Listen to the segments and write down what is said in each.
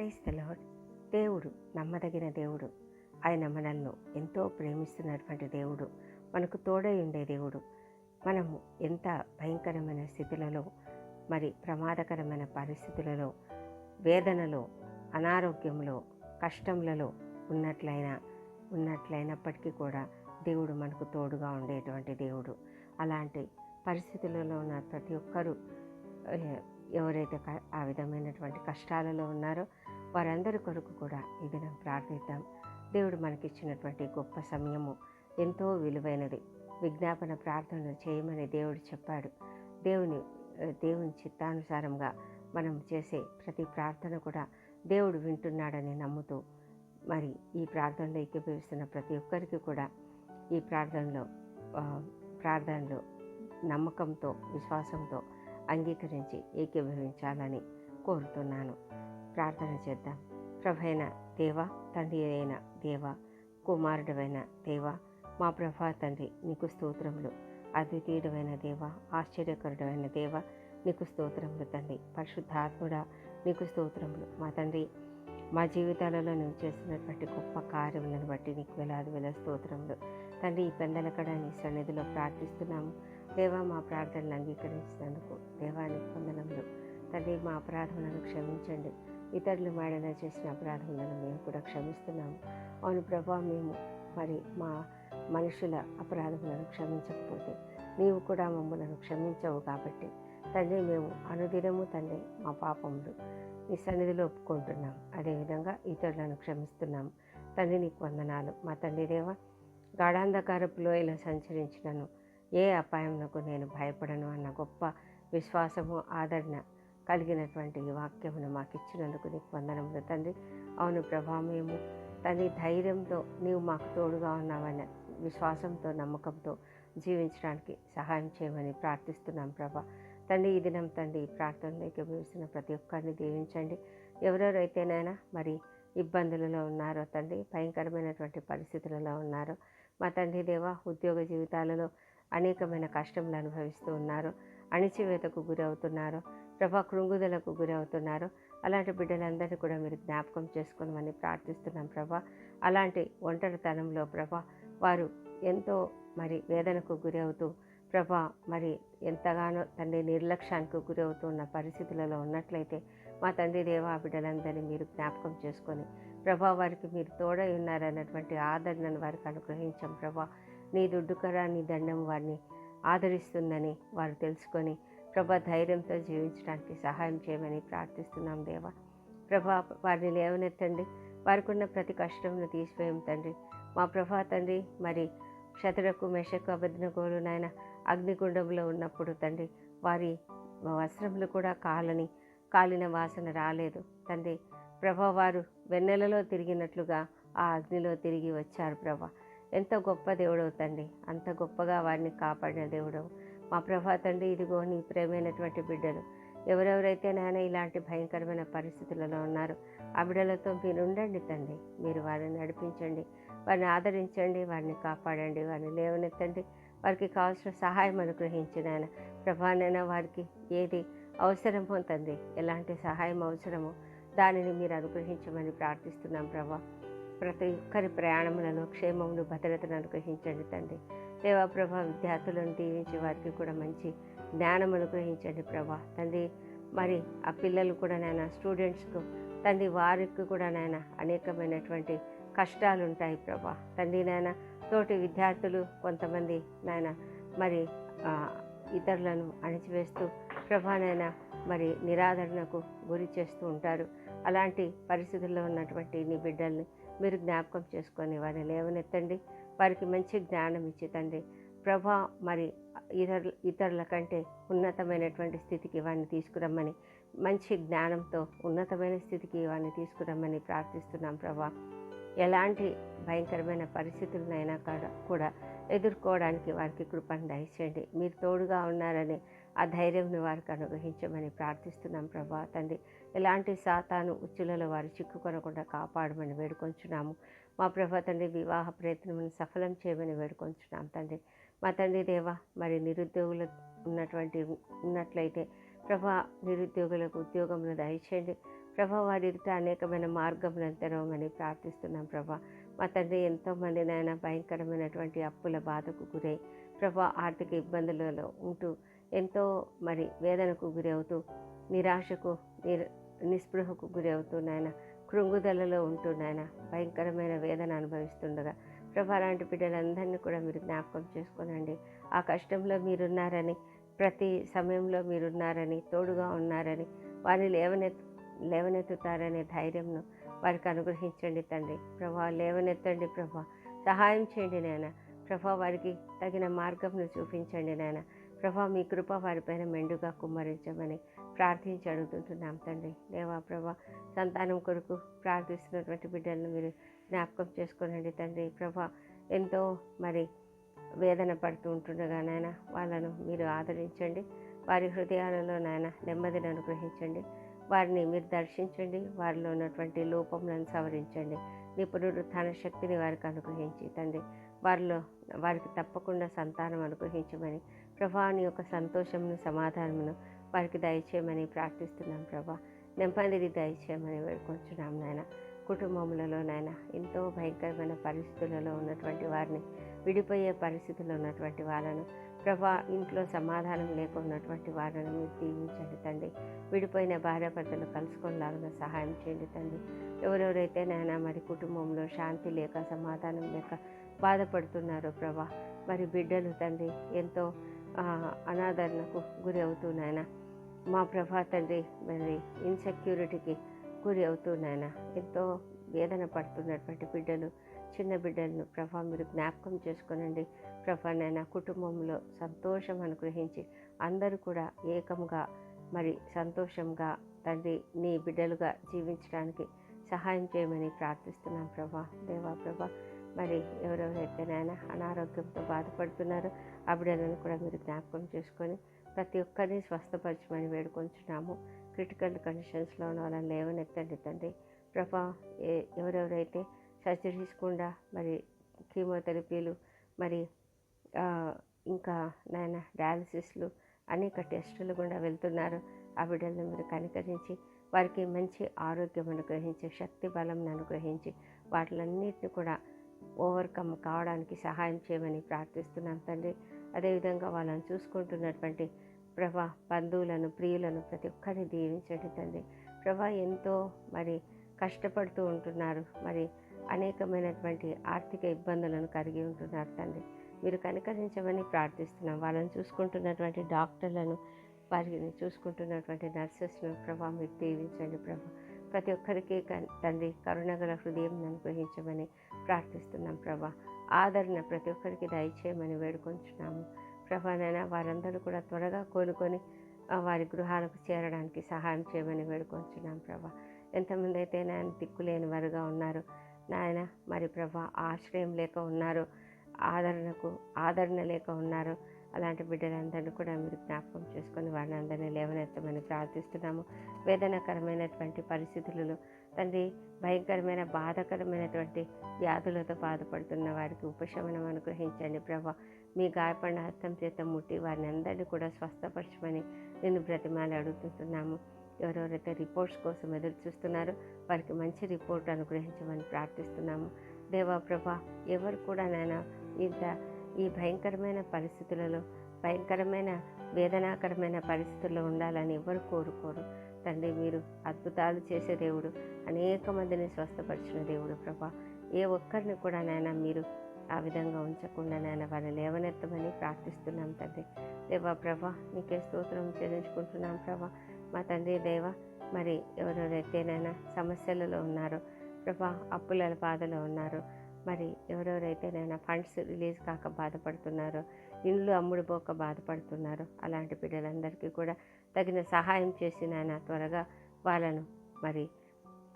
క్రైస్తలో దేవుడు నమ్మదగిన దేవుడు. ఆయన మనల్ని ఎంతో ప్రేమిస్తున్నటువంటి దేవుడు. మనకు తోడై ఉండే దేవుడు. మనము ఎంత భయంకరమైన స్థితులలో మరి ప్రమాదకరమైన పరిస్థితులలో వేదనలో అనారోగ్యంలో కష్టములలో ఉన్నట్లయినా ఉన్నట్లయినప్పటికీ కూడా దేవుడు మనకు తోడుగా ఉండేటువంటి దేవుడు. అలాంటి పరిస్థితులలో ఉన్న ప్రతి ఒక్కరూ ఎవరైతే ఆ విధమైనటువంటి కష్టాలలో ఉన్నారో వారందరి కొరకు కూడా ఈ దినం ప్రార్థిద్దాం. దేవుడు మనకిచ్చినటువంటి గొప్ప సమయము ఎంతో విలువైనది. విజ్ఞాపన ప్రార్థన చేయమని దేవుడు చెప్పాడు. దేవుని దేవుని చిత్తానుసారంగా మనం చేసే ప్రతి ప్రార్థన కూడా దేవుడు వింటున్నాడని నమ్ముతూ మరి ఈ ప్రార్థనలో ఏకీభవిస్తున్న ప్రతి ఒక్కరికి కూడా ఈ ప్రార్థనలో ప్రార్థనలు ప్రార్థనలో నమ్మకంతో విశ్వాసంతో అంగీకరించి ఏకీభవించాలని కోరుతున్నాను. ప్రార్థన చేద్దాం. ప్రభైన దేవ తండ్రి అయిన దేవ కుమారుడమైన దేవ మా ప్రభా తండ్రి నీకు స్తోత్రములు. అద్వితీయుడమైన దేవ ఆశ్చర్యకరుడమైన దేవ నీకు స్తోత్రములు తండ్రి. పరిశుద్ధాత్ముడా నీకు స్తోత్రములు. మా తండ్రి మా జీవితాలలో నువ్వు చేస్తున్నటువంటి గొప్ప కార్యములను బట్టి నీకు వేలాది వేల స్తోత్రములు. తండ్రి ఈ పెందలకడ నీ సన్నిధిలో ప్రార్థిస్తున్నాము. దేవా మా ప్రార్థనలు అంగీకరించినందుకు దేవానికి వందనములు. తండ్రి మా అపరాధములను క్షమించండి. ఇతరులు మేడన చేసిన అపరాధములను మేము కూడా క్షమిస్తున్నాము. అవును ప్రభా మేము మరి మా మనుషుల అపరాధములను క్షమించకపోతే నీవు కూడా మమ్మలను క్షమించవు కాబట్టి తండ్రి మేము అనుదినము తండ్రి మా పాపములు నీ సన్నిధిలో ఒప్పుకుంటున్నాం. అదేవిధంగా ఇతరులను క్షమిస్తున్నాము. తండ్రి నీకు వందనాలు. మా తండ్రి దేవ గాఢాంధకారపు లోయలో సంచరించినను. ఏ అపాయమునకు నేను భయపడను అన్న గొప్ప విశ్వాసము ఆదరణ కలిగినటువంటి ఈ వాక్యమును మాకు ఇచ్చినందుకు నీకు వందనములు తండ్రి. అవును ప్రభా మేము తండ్రి ధైర్యంతో నీవు మాకు తోడుగా ఉన్నావన్న విశ్వాసంతో నమ్మకంతో జీవించడానికి సహాయం చేయమని ప్రార్థిస్తున్నాం ప్రభా. తండ్రి ఈ దినం తండ్రి ఈ ప్రార్థనలోకి వేసిన ప్రతి ఒక్కరిని దీవించండి. ఎవరెవరైతేనైనా మరి ఇబ్బందులలో ఉన్నారో తండ్రి భయంకరమైనటువంటి పరిస్థితులలో ఉన్నారో మా తండ్రి దేవ ఉద్యోగ జీవితాలలో అనేకమైన కష్టములు అనుభవిస్తూ ఉన్నారు అణిచివేతకు గురవుతున్నారు ప్రభా కృంగుదలకు గురవుతున్నారు. అలాంటి బిడ్డలందరినీ కూడా మీరు జ్ఞాపకం చేసుకోమని ప్రార్థిస్తున్నాం ప్రభా. అలాంటి ఒంటరితనంలో ప్రభా వారు ఎంతో మరి వేదనకు గురవుతూ ప్రభా మరి ఎంతగానో తండ్రి నిర్లక్ష్యానికి గురవుతున్న పరిస్థితులలో ఉన్నట్లయితే మా తండ్రి దేవా బిడ్డలందరినీ మీరు జ్ఞాపకం చేసుకొని ప్రభా వారికి మీరు తోడై ఉన్నారన్నటువంటి ఆదరణను వారికి అనుగ్రహించాం ప్రభా. నీ దుడ్డుకరా నీ దండం వారిని ఆదరిస్తుందని వారు తెలుసుకొని ప్రభా ధైర్యంతో జీవించడానికి సహాయం చేయమని ప్రార్థిస్తున్నాం దేవా. ప్రభా వారిని లేవనెత్తండి. వారికి ఉన్న ప్రతి కష్టంను తీసివేయం తండ్రి. మా ప్రభా తండ్రి మరి శతరకు మెషకు అబద్ధనగోలు నాయన అగ్నిగుండంలో ఉన్నప్పుడు తండ్రి వారి వస్త్రములు కూడా కాలని కాలిన వాసన రాలేదు. తండ్రి ప్రభా వారు వెన్నెలలో తిరిగినట్లుగా ఆ అగ్నిలో తిరిగి వచ్చారు ప్రభా. ఎంత గొప్ప దేవుడవు తండ్రి. అంత గొప్పగా వారిని కాపాడిన దేవుడవు. మా ప్రభా తండ్రి ఇదిగో నీ ప్రేమైనటువంటి బిడ్డలు. ఎవరెవరైతే నాయన ఇలాంటి భయంకరమైన పరిస్థితులలో ఉన్నారో ఆ బిడ్డలతో మీరు ఉండండి తండ్రి. మీరు వారిని నడిపించండి వారిని ఆదరించండి వారిని కాపాడండి వారిని లేవనెత్తండి. వారికి కావాల్సిన సహాయం అనుగ్రహించిన ఆయన ప్రభానైనా వారికి ఏది అవసరమో తండ్రి ఎలాంటి సహాయం అవసరమో దానిని మీరు అనుగ్రహించమని ప్రార్థిస్తున్నాం ప్రభా. ప్రతి ఒక్కరి ప్రయాణములను క్షేమమును భద్రతను అనుగ్రహించండి తండ్రి. దేవాప్రభ విద్యార్థులను దీవించి వారికి కూడా మంచి జ్ఞానం అనుగ్రహించండి ప్రభా. తండ్రి మరి ఆ పిల్లలు కూడా నాయన స్టూడెంట్స్కు తండ్రి వారికి కూడా నాయన అనేకమైనటువంటి కష్టాలు ఉంటాయి ప్రభా. తండ్రి నాయన తోటి విద్యార్థులు కొంతమంది నాయన మరి ఇతరులను అణిచివేస్తూ ప్రభానైనా మరి నిరాదరణకు గురి చేస్తూ ఉంటారు. అలాంటి పరిస్థితుల్లో ఉన్నటువంటి నీ బిడ్డల్ని మీరు జ్ఞాపకం చేసుకొని వారిని లేవనెత్తండి. వారికి మంచి జ్ఞానం ఇచ్చి తండ్రి ప్రభా మరి ఇతర ఇతరుల కంటే ఉన్నతమైనటువంటి స్థితికి వారిని తీసుకురమ్మని మంచి జ్ఞానంతో ఉన్నతమైన స్థితికి వారిని తీసుకురమ్మని ప్రార్థిస్తున్నాం ప్రభా. ఎలాంటి భయంకరమైన పరిస్థితులనైనా కూడా కూడా ఎదుర్కోవడానికి వారికి కృపను దయచేయండి. మీరు తోడుగా ఉన్నారని ఆ ధైర్యంని వారికి అనుగ్రహించమని ప్రార్థిస్తున్నాం ప్రభా తండ్రి. ఎలాంటి సాతాను ఉచ్చులలో వారు చిక్కుకొనకుండా కాపాడమని వేడుకొంచున్నాము. మా ప్రభా తండ్రి వివాహ ప్రయత్నమును సఫలం చేయమని వేడుకొంచున్నాం తండ్రి. మా తండ్రి దేవ మరి నిరుద్యోగులు ఉన్నటువంటి ఉన్నట్లయితే ప్రభా నిరుద్యోగులకు ఉద్యోగమును దయచేయండి. ప్రభా వారి ఎదుట అనేకమైన మార్గములను తెరవమని ప్రార్థిస్తున్నాం ప్రభా. మా తండ్రి ఎంతోమంది నాయన భయంకరమైనటువంటి అప్పుల బాధకు గురై ప్రభా ఆర్థిక ఇబ్బందులలో ఉంటూ ఎంతో మరి వేదనకు గురవుతూ నిరాశకు నిర్ నిస్పృహకు గురి అవుతున్నాయన కృంగుదలలో ఉంటున్నాయన భయంకరమైన వేదన అనుభవిస్తుండగా ప్రభా లాంటి బిడ్డలందరినీ కూడా మీరు జ్ఞాపకం చేసుకోనండి. ఆ కష్టంలో మీరున్నారని ప్రతి సమయంలో మీరున్నారని తోడుగా ఉన్నారని వారిని లేవనెత్ లేవనెత్తుతారనే ధైర్యంను వారికి అనుగ్రహించండి తండ్రి. ప్రభా లేవనెత్తండి ప్రభా. సహాయం చేయండి నాయన. ప్రభా వారికి తగిన మార్గంను చూపించండి నాయన. ప్రభా మీ కృప వారిపైన మెండుగా కుమ్మరించమని ప్రార్థించి అడుగుతుంటున్నాం తండ్రి. దేవా ప్రభా సంతానం కొరకు ప్రార్థిస్తున్నటువంటి బిడ్డలను మీరు జ్ఞాపకం చేసుకోనండి తండ్రి. ప్రభా ఎంతో మరి వేదన పడుతూ ఉంటుండగా నాయన వాళ్ళను మీరు ఆదరించండి. వారి హృదయాలలో నాయన నెమ్మదిని అనుగ్రహించండి. వారిని మీరు దర్శించండి. వారిలో ఉన్నటువంటి లోపములను సవరించండి. నీ పునరుత్థాన శక్తిని వారికి అనుగ్రహించి తండ్రి వారిలో వారికి తప్పకుండా సంతానం అనుగ్రహించమని ప్రభాని యొక్క సంతోషమును సమాధానమును వారికి దయచేయమని ప్రార్థిస్తున్నాం ప్రభా. నెమ్మదిని దయచేయమని వేడుకొంచున్నాం నాయన. కుటుంబములలోనైనా ఎంతో భయంకరమైన పరిస్థితులలో ఉన్నటువంటి వారిని విడిపోయే పరిస్థితుల్లో ఉన్నటువంటి వాళ్ళను ప్రభా ఇంట్లో సమాధానం లేకున్నటువంటి వారిని మీరు దీవించండి తండ్రి. విడిపోయిన భార్యాభర్తలు కలుసుకునేలాగా సహాయం చేయండి తండ్రి. ఎవరెవరైతే నాయన మరి కుటుంబంలో శాంతి లేక సమాధానం లేక బాధపడుతున్నారో ప్రభా మరి బిడ్డలు తండ్రి ఎంతో అనాదరణకు గురి అవుతున్నాయన మా ప్రభా తండ్రి మరి ఇన్సెక్యూరిటీకి గురి అవుతున్నాయన ఎంతో వేదన పడుతున్నటువంటి బిడ్డలు చిన్న బిడ్డలను ప్రభా మీరు జ్ఞాపకం చేసుకునండి. ప్రభా నైనా కుటుంబంలో సంతోషం అనుగ్రహించి అందరూ కూడా ఏకంగా మరి సంతోషంగా తండ్రి నీ బిడ్డలుగా జీవించడానికి సహాయం చేయమని ప్రార్థిస్తున్నాం ప్రభా. దేవా ప్రభా మరి ఎవరెవరైతే నాయన అనారోగ్యంతో బాధపడుతున్నారో ఆ బిడ్డలను కూడా మీరు జ్ఞాపకం చేసుకొని ప్రతి ఒక్కరిని స్వస్థపరచమని వేడుకొంచున్నాము. క్రిటికల్ కండిషన్స్లో ఉన్న వాళ్ళని లేవనెత్తండి తండ్రి. ప్రభా ఎవరెవరైతే సర్జరీస్ కూడా మరి కీమోథెరపీలు మరి ఇంకా నాయన డయాలసిస్లు అనేక టెస్టులు కూడా వెళ్తున్నారు. ఆ బిడ్డలను మీరు కనికరించి వారికి మంచి ఆరోగ్యం అనుగ్రహించి శక్తి బలం అనుగ్రహించి వాటిలన్నిటిని కూడా ఓవర్కమ్ కావడానికి సహాయం చేయమని ప్రార్థిస్తున్నాం తండ్రి. అదేవిధంగా వాళ్ళని చూసుకుంటున్నటువంటి ప్రభా బంధువులను ప్రియులను ప్రతి ఒక్కరిని దీవించండి తండ్రి. ప్రభా ఎంతో మరి కష్టపడుతూ ఉంటున్నారు. మరి అనేకమైనటువంటి ఆర్థిక ఇబ్బందులను కలిగి ఉంటున్నారు తండ్రి. మీరు కనికరించమని ప్రార్థిస్తున్నాం. వాళ్ళని చూసుకుంటున్నటువంటి డాక్టర్లను వారిని చూసుకుంటున్నటువంటి నర్సెస్ను ప్రభా మీరు దీవించండి ప్రభా. ప్రతి ఒక్కరికి తండ్రి కరుణగల హృదయం అనుగ్రహించమని ప్రార్థిస్తున్నాం ప్రభా. ఆదరణ ప్రతి ఒక్కరికి దయచేయమని వేడుకొంచున్నాము. ప్రభానైనా వారందరూ కూడా త్వరగా కోలుకొని వారి గృహాలకు చేరడానికి సహాయం చేయమని వేడుకొంచున్నాం ప్రభా. ఎంతమంది అయితే నాయన దిక్కులేని వారుగా ఉన్నారు నాయన మరి ప్రభా ఆశ్రయం లేక ఉన్నారు ఆదరణకు ఆదరణ లేక ఉన్నారు అలాంటి బిడ్డలందరినీ కూడా మీరు జ్ఞాపకం చేసుకొని వారిని అందరినీ లేవనెత్తమని ప్రార్థిస్తున్నాము. వేదనకరమైనటువంటి పరిస్థితులలో తండ్రి భయంకరమైన బాధాకరమైనటువంటి వ్యాధులతో బాధపడుతున్న వారికి ఉపశమనం అనుగ్రహించండి ప్రభా. మీ గాయపడిన హస్తం చేత ముట్టి వారిని అందరినీ కూడా స్వస్థపరచమని నేను బ్రతిమాలి అడుగుతుంటున్నాము. ఎవరెవరైతే రిపోర్ట్స్ కోసం ఎదురు చూస్తున్నారో వారికి మంచి రిపోర్ట్ అనుగ్రహించమని ప్రార్థిస్తున్నాము. దేవా ప్రభా ఎవరు కూడా నాయన ఇంత ఈ భయంకరమైన పరిస్థితులలో భయంకరమైన వేదనాకరమైన పరిస్థితుల్లో ఉండాలని ఎవరు కోరుకోరు. తండ్రి మీరు అద్భుతాలు చేసే దేవుడు అనేక మందిని స్వస్థపరిచిన దేవుడు ప్రభా. ఏ ఒక్కరిని కూడా నాయన మీరు ఆ విధంగా ఉంచకుండా నాయన వారిని లేవనెత్తమని ప్రార్థిస్తున్నాం తండ్రి. దేవా ప్రభా నీకే స్తోత్రం చెల్లించుకుంటున్నాం ప్రభా. మా తండ్రి దేవ మరి ఎవరెవరైతేనైనా సమస్యలలో ఉన్నారో ప్రభా అప్పుల బాధలో ఉన్నారు మరి ఎవరెవరైతేనైనా ఫండ్స్ రిలీజ్ కాక బాధపడుతున్నారో ఇండ్లు అమ్ముడుపోక బాధపడుతున్నారు అలాంటి బిడ్డలందరికీ కూడా తగిన సహాయం చేసి నాయన త్వరగా వాళ్ళను మరి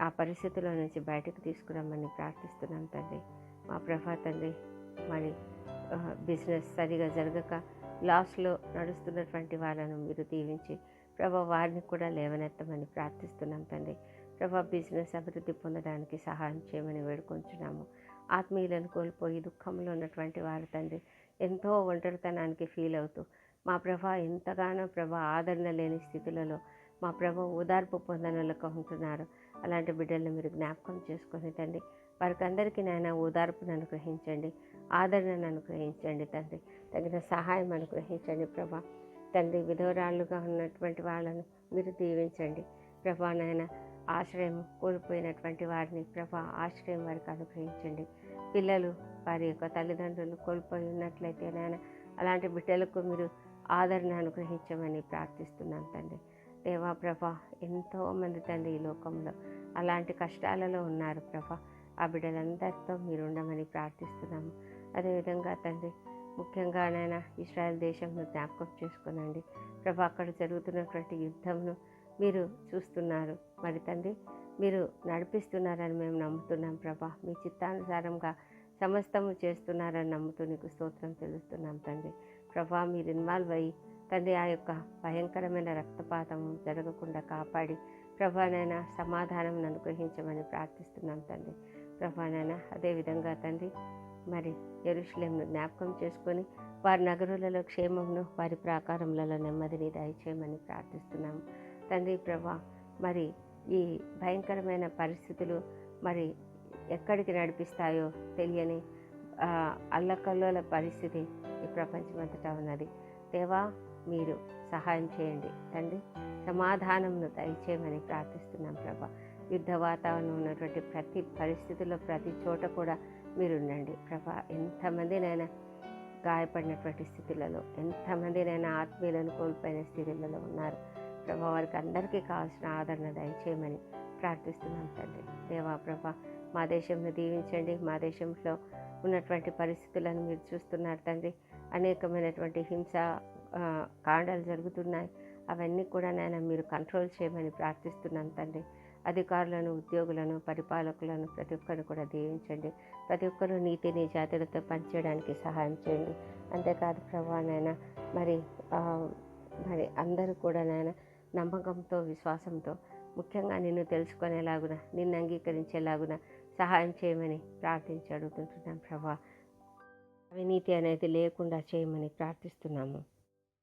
ఆ పరిస్థితుల నుంచి బయటకు తీసుకురమ్మని ప్రార్థిస్తున్నాం తండ్రి. మా ప్రభా తండ్రి మరి బిజినెస్ సరిగా జరగక లాస్లో నడుస్తున్నటువంటి వాళ్ళను మీరు దీవించి ప్రభా వారిని కూడా లేవనెత్తమని ప్రార్థిస్తున్నాం తండ్రి. ప్రభా బిజినెస్ అభివృద్ధి పొందడానికి సహాయం చేయమని వేడుకొంచున్నాము. ఆత్మీయులను కోల్పోయి దుఃఖంలో ఉన్నటువంటి వారు తండ్రి ఎంతో ఒంటరితనానికి ఫీల్ అవుతూ మా ప్రభ ఎంతగానో ప్రభ ఆదరణ లేని స్థితులలో మా ప్రభ ఓదార్పు పొందనలకు ఉంటున్నారు. అలాంటి బిడ్డలను మీరు జ్ఞాపకం చేసుకొని తండ్రి వారికి అందరికీ నాయన ఓదార్పును అనుగ్రహించండి ఆదరణను అనుగ్రహించండి తండ్రి తగిన సహాయం అనుగ్రహించండి ప్రభా. తండ్రి విధవరాళ్ళుగా ఉన్నటువంటి వాళ్ళను మీరు దీవించండి. ప్రభా నాయన ఆశ్రయం కోల్పోయినటువంటి వారిని ప్రభా ఆశ్రయం వారికి అనుగ్రహించండి. పిల్లలు వారి యొక్క తల్లిదండ్రులు కోల్పోయి ఉన్నట్లయితే నాయన అలాంటి బిడ్డలకు మీరు ఆదరణ అనుగ్రహించమని ప్రార్థిస్తున్నాను తండ్రి. దేవా ప్రభా ఎంతోమంది తండ్రి ఈ లోకంలో అలాంటి కష్టాలలో ఉన్నారు ప్రభా. ఆ బిడ్డలందరితో మీరు ఉండమని ప్రార్థిస్తున్నాము. అదేవిధంగా తండ్రి ముఖ్యంగా నాయన ఇస్రాయల్ దేశంను జ్ఞాపకం చేసుకునండి. ప్రభా అక్కడ జరుగుతున్నటువంటి యుద్ధంను మీరు చూస్తున్నారు. మరి తండ్రి మీరు నడిపిస్తున్నారని మేము నమ్ముతున్నాం ప్రభా. మీ చిత్తానుసారంగా సమస్తము చేస్తున్నారని నమ్ముతూ నీకు స్తోత్రం తెలుస్తున్నాం తండ్రి. ప్రభా మీరు ఇన్వాల్వ్ అయ్యి తండ్రి ఆ యొక్క భయంకరమైన రక్తపాతము జరగకుండా కాపాడి ప్రభానైనా సమాధానం అనుగ్రహించమని ప్రార్థిస్తున్నాం తండ్రి. ప్రభానైనా అదేవిధంగా తండ్రి మరి ఎరుషులేంను జ్ఞాపకం చేసుకొని వారి నగరులలో క్షేమమును వారి ప్రాకారములలో నెమ్మదిని దయచేయమని ప్రార్థిస్తున్నాము తండ్రి ప్రభా. మరి ఈ భయంకరమైన పరిస్థితులు మరి ఎక్కడికి నడిపిస్తాయో తెలియని అల్లకల్లోల పరిస్థితి ఈ ప్రపంచమంతటా ఉన్నది. దేవా మీరు సహాయం చేయండి. తండ్రి సమాధానంను దయచేయమని ప్రార్థిస్తున్నాం ప్రభా. యుద్ధ వాతావరణం ఉన్నటువంటి ప్రతి పరిస్థితుల్లో ప్రతి చోట కూడా మీరు ఉండండి ప్రభా ఎంతమందినైనా గాయపడినటువంటి స్థితులలో ఎంతమందినైనా ఆత్మీయులను కోల్పోయిన స్థితులలో ఉన్నారు. ప్రభా వారికి అందరికీ కావాల్సిన ఆదరణ దయచేయమని ప్రార్థిస్తున్నాం తండ్రి. దేవా ప్రభా మా దేశంను దీవించండి మా దేశంలో ఉన్నటువంటి పరిస్థితులను మీరు చూస్తున్నారు తండ్రి. అనేకమైనటువంటి హింస కాండాలు జరుగుతున్నాయి. అవన్నీ కూడా నాయన మీరు కంట్రోల్ చేయమని ప్రార్థిస్తున్నాం తండ్రి. అధికారులను ఉద్యోగులను పరిపాలకులను ప్రతి ఒక్కరిని కూడా దీవించండి. ప్రతి ఒక్కరూ నీతిని జాతులతో పనిచేయడానికి సహాయం చేయండి. అంతేకాదు ప్రభా నాయన మరి మరి అందరూ కూడా నాయన నమ్మకంతో విశ్వాసంతో ముఖ్యంగా నిన్ను తెలుసుకునేలాగున నిన్ను అంగీకరించేలాగున సహాయం చేయమని ప్రార్థించి అడుగుతుంటున్నాం ప్రభా. అవినీతి అనేది లేకుండా చేయమని ప్రార్థిస్తున్నాము.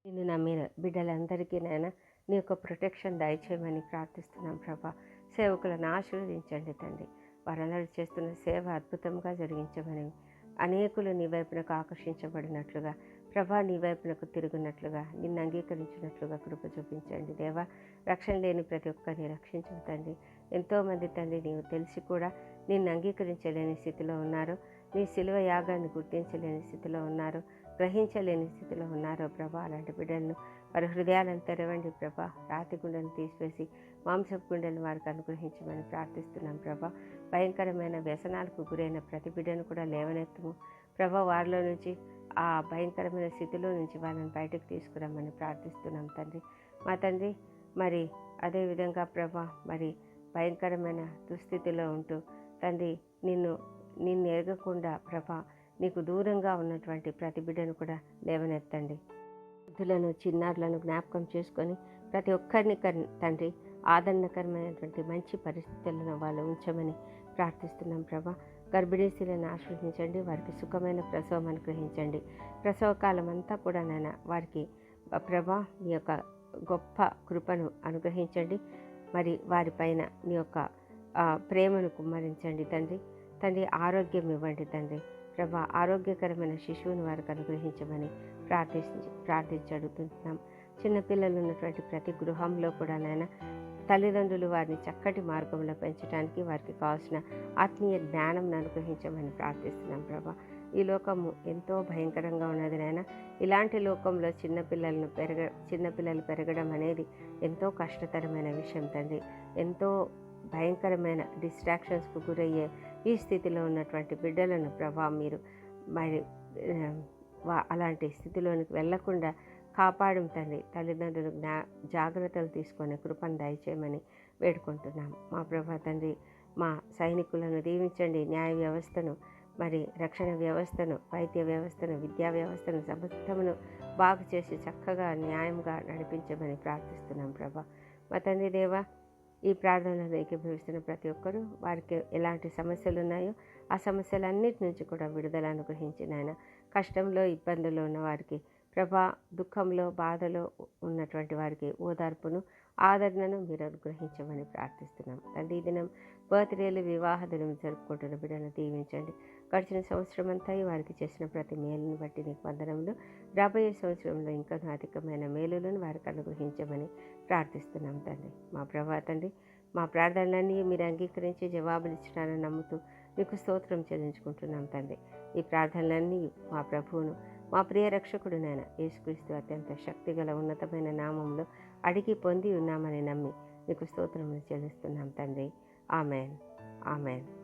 నిన్ను నమ్మిన బిడ్డలందరికీ నాయన నీ యొక్క ప్రొటెక్షన్ దయచేయమని ప్రార్థిస్తున్నాం ప్రభా. సేవకులను ఆశీర్వదించండి తండ్రి. వారందరూ చేస్తున్న సేవ అద్భుతంగా జరిగించమని అనేకులు నీ వైపునకు ఆకర్షించబడినట్లుగా ప్రభా నీ వైపునకు తిరుగునట్లుగా నిన్ను అంగీకరించినట్లుగా కృప చూపించండి దేవా. రక్షణ లేని ప్రతి ఒక్కరిని రక్షించు తండ్రి. ఎంతోమంది తండ్రి నీవు తెలిసి కూడా నిన్ను అంగీకరించలేని స్థితిలో ఉన్నారు. నీ శిలువ యాగాన్ని గుర్తించలేని స్థితిలో ఉన్నారు. గ్రహించలేని స్థితిలో ఉన్నారో ప్రభా. అలాంటి బిడ్డలను వారి హృదయాలను తెరవండి ప్రభా. రాతి గుండెను తీసివేసి మాంసపు గుండెను వారికి అనుగ్రహించమని ప్రార్థిస్తున్నాం ప్రభా. భయంకరమైన వ్యసనాలకు గురైన ప్రతి బిడ్డను కూడా లేవనెత్తము. ప్రభా వారిలో నుంచి ఆ భయంకరమైన స్థితిలో నుంచి వాళ్ళని బయటకు తీసుకురమ్మని ప్రార్థిస్తున్నాం తండ్రి. మా తండ్రి మరి అదేవిధంగా ప్రభా మరి భయంకరమైన దుస్థితిలో ఉంటూ తండ్రి నిన్ను నిన్ను ఎరగకుండా ప్రభా నీకు దూరంగా ఉన్నటువంటి ప్రతి బిడ్డను కూడా లేవనెత్తండి. వృద్ధులను చిన్నారులను జ్ఞాపకం చేసుకొని ప్రతి ఒక్కరిని తండ్రి ఆదరణకరమైనటువంటి మంచి పరిస్థితులను వాళ్ళు ఉంచమని ప్రార్థిస్తున్నాం ప్రభా. గర్భిణీ స్త్రీలను ఆశ్రయించండి వారికి సుఖమైన ప్రసవం అనుగ్రహించండి. ప్రసవ కాలం అంతా కూడా నాయన వారికి ప్రభా మీ యొక్క గొప్ప కృపను అనుగ్రహించండి. మరి వారిపైన మీ యొక్క ప్రేమను కుమ్మరించండి తండ్రి. తండ్రి ఆరోగ్యం ఇవ్వండి తండ్రి. ప్రభా ఆరోగ్యకరమైన శిశువుని వారికి అనుగ్రహించమని ప్రార్థించి ప్రార్థించి అడుగుతున్నాం చిన్నపిల్లలు ఉన్నటువంటి ప్రతి గృహంలో కూడా నాయన తల్లిదండ్రులు వారిని చక్కటి మార్గంలో పెంచడానికి వారికి కావాల్సిన ఆత్మీయ జ్ఞానం అనుగ్రహించమని ప్రార్థిస్తున్నాం ప్రభా. ఈ లోకము ఎంతో భయంకరంగా ఉన్నది నాయన. ఇలాంటి లోకంలో చిన్నపిల్లలను పెరగ చిన్నపిల్లలు పెరగడం అనేది ఎంతో కష్టతరమైన విషయం తండ్రి. ఎంతో భయంకరమైన డిస్ట్రాక్షన్స్కు గురయ్యే ఈ స్థితిలో ఉన్నటువంటి బిడ్డలను ప్రభా మీరు మరి వా- అలాంటి స్థితిలోనికి వెళ్ళకుండా కాపాడం తండ్రి. తల్లిదండ్రులు జ్ఞా జాగ్రత్తలు తీసుకునే కృపను దయచేయమని వేడుకుంటున్నాం మా ప్రభా తండ్రి మా సైనికులను దీవించండి. న్యాయ వ్యవస్థను మరి రక్షణ వ్యవస్థను వైద్య వ్యవస్థను విద్యా వ్యవస్థను సమస్తమును బాగు చేసి చక్కగా న్యాయంగా నడిపించమని ప్రార్థిస్తున్నాం ప్రభా. మా తండ్రి దేవ ఈ ప్రార్థనలు ఏకీభవిస్తున్న ప్రతి ఒక్కరూ వారికి ఎలాంటి సమస్యలు ఉన్నాయో ఆ సమస్యలన్నిటి నుంచి కూడా విడుదల అనుగ్రహించిన ఆయన కష్టంలో ఇబ్బందుల్లో ఉన్న వారికి ప్రభా దుఃఖంలో బాధలో ఉన్నటువంటి వారికి ఓదార్పును ఆదరణను మీరు అనుగ్రహించమని ప్రార్థిస్తున్నాం. తండ్రి దినం బర్త్డేలు వివాహ దినం జరుపుకుంటున్న బిడ్డలను దీవించండి. గడిచిన సంవత్సరం అంతా వారికి చేసిన ప్రతి మేలును బట్టి నీకు వందనములు. రాబోయే సంవత్సరంలో ఇంకా అధికమైన మేలులను వారికి అనుగ్రహించమని ప్రార్థిస్తున్నాం తండ్రి. మా ప్రభా తండ్రి మా ప్రార్థనలన్నీ మీరు అంగీకరించి జవాబులు ఇచ్చినారని నమ్ముతూ మీకు స్తోత్రం చెల్లించుకుంటున్నాం తండ్రి. ఈ ప్రార్థనలన్నీ మా ప్రభువును మా ప్రియ రక్షకుడు నాయన యేసుక్రీస్తు అత్యంత శక్తిగల ఉన్నతమైన నామంలో అడిగి పొంది ఉన్నామని నమ్మి మీకు స్తోత్రములు చెల్లిస్తున్నాం తండ్రి. ఆమెన్. ఆమెన్.